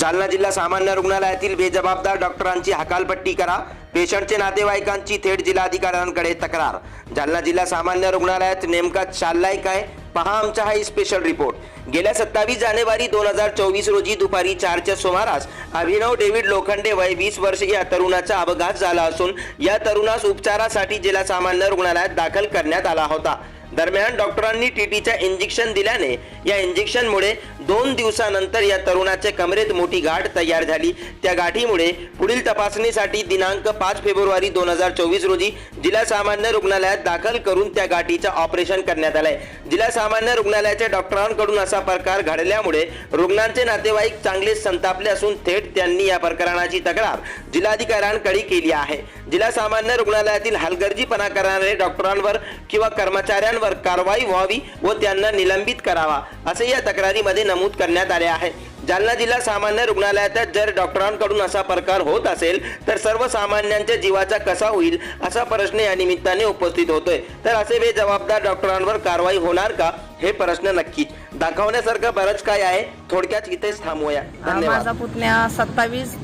जालना जिल्हा सामान्य रुग्णालयातील बेजबाबदार डॉक्टरांची हकालपट्टी करा. पेशंटचे नातेवाईकांची थेट जिल्हाधिकाऱ्यांकडे तक्रार. जालना जिल्हा सामान्य रुग्णालयात नेमका चाललाय काय? पहा आमचा हा स्पेशल रिपोर्ट गेल्या सत्तावीस जानेवारी दोन हजार चोवीस रोजी दुपारी चारच्या सुमारास अभिनव डेव्हिड लोखंडे वय वीस वर्ष या तरुणाचा अपघात झाला असून या तरुणास उपचारासाठी जिल्हा सामान्य रुग्णालयात दाखल करण्यात आला होता. दरम्यान डॉक्टरांनी टीटीच्या इंजेक्शन दिल्याने या इंजेक्शनमुळे दोन दिवसानंतर या तरुणाच्या कमरेत मोठी गाठ तयार झाली. त्या गाठीमुळे पुढील तपासणीसाठी दिनांक पाच फेब्रुवारी दोन हजार चोवीस रोजी जिल्हा सामान्य रुग्णालयात दाखल करून त्या गाठीचं ऑपरेशन करण्यात आलंय. जिल्हा सामान्य रुग्णालयाच्या डॉक्टरांकडून असा प्रकार घडल्यामुळे रुग्णांचे नातेवाईक चांगले संतापले असून थेट त्यांनी या प्रकरणाची तक्रार जिल्हाधिकाऱ्यांकडे केली आहे. जिल्हा सामान्य रुग्णालयातील हलगर्जीपणा करणारे डॉक्टरांवर किंवा कर्मचाऱ्यांवर कारवाई व्हावी व त्यांना निलंबित करावा असे या तक्रारीमध्ये नमूद करण्यात आले आहे. जालना जिल्हा सामान्य रुग्णालयात जर डॉक्टरांकडून असा प्रकार होत असेल तर सर्वसामान्यांच्या जीवाचा कसा होईल असा प्रश्न या निमित्ताने उपस्थित होतोय. तर असे बेजबाबदार डॉक्टरांवर कारवाई होणार का हे प्रश्न नक्कीच दाखवण्यासारखं बरंच काय आहे. थोडक्यात इथेच थांबूया. धन्यवाद. माझा पुतण्या सत्तावीस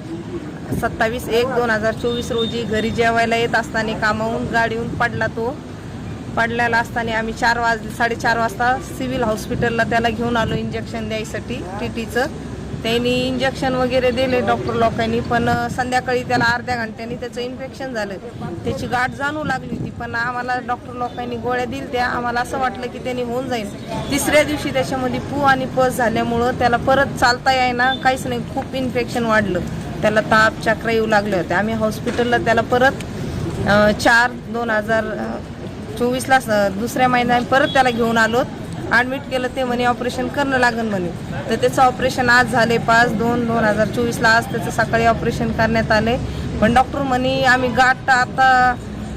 सत्तावीस एक दोन हजार चोवीस रोजी घरी जेवायला येत असताना कामावून गाडीहून पडला तो. पडलेला असताना आम्ही चार वाज साडेचार वाजता सिव्हिल हॉस्पिटलला त्याला घेऊन आलो इंजेक्शन द्यायसाठी टी टीचं त्यांनी इंजेक्शन वगैरे दिले डॉक्टर लोकांनी पण संध्याकाळी त्याला अर्ध्या घंट्यानी त्याचं इन्फेक्शन झालं. त्याची गाठ जाणू लागली होती पण आम्हाला डॉक्टर लोकांनी गोळ्या दिल्या त्या. आम्हाला असं वाटलं की त्यांनी होऊन जाईल. तिसऱ्या दिवशी त्याच्यामध्ये पू आणि पस झाल्यामुळं त्याला परत चालता येईना काहीच नाही खूप इन्फेक्शन वाढलं. त्याला ताप चक्र येऊ लागले होते. आम्ही हॉस्पिटलला त्याला परत चार दोन हजार चोवीसला दुसऱ्या महिन्यात परत त्याला घेऊन आलो. ॲडमिट केलं ते म्हणे ऑपरेशन करणं लागेल म्हणे. तर त्याचं ऑपरेशन आज झाले पाच दोन दोन हजार चोवीसला. आज त्याचं सकाळी ऑपरेशन करण्यात आले. पण डॉक्टर म्हणे आम्ही गाठ आता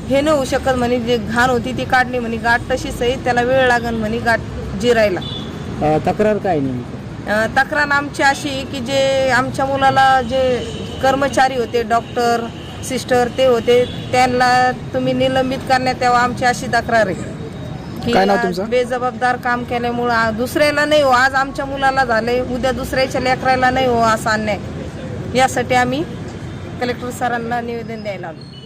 हे नाही होऊ शकत म्हणे. जे घाण होती ती काढली म्हणे. गाठ तशीच आहे. त्याला वेळ लागेल म्हणे गाठ जिरायला. तक्रार काय अ, तक्रार आमची अशी की जे आमच्या मुलाला जे कर्मचारी होते डॉक्टर सिस्टर ते होते त्यांना तुम्ही निलंबित करण्यात यावं आमची अशी तक्रार आहे. की काय नाव आज तुमचं? बेजबाबदार काम केल्यामुळं आ- दुसऱ्याला नाही हो आज आमच्या मुलाला झाले उद्या दुसऱ्याच्या लेकराला नाही हो असा अन्याय. यासाठी आम्ही कलेक्टर सरांना निवेदन द्यायला आलो.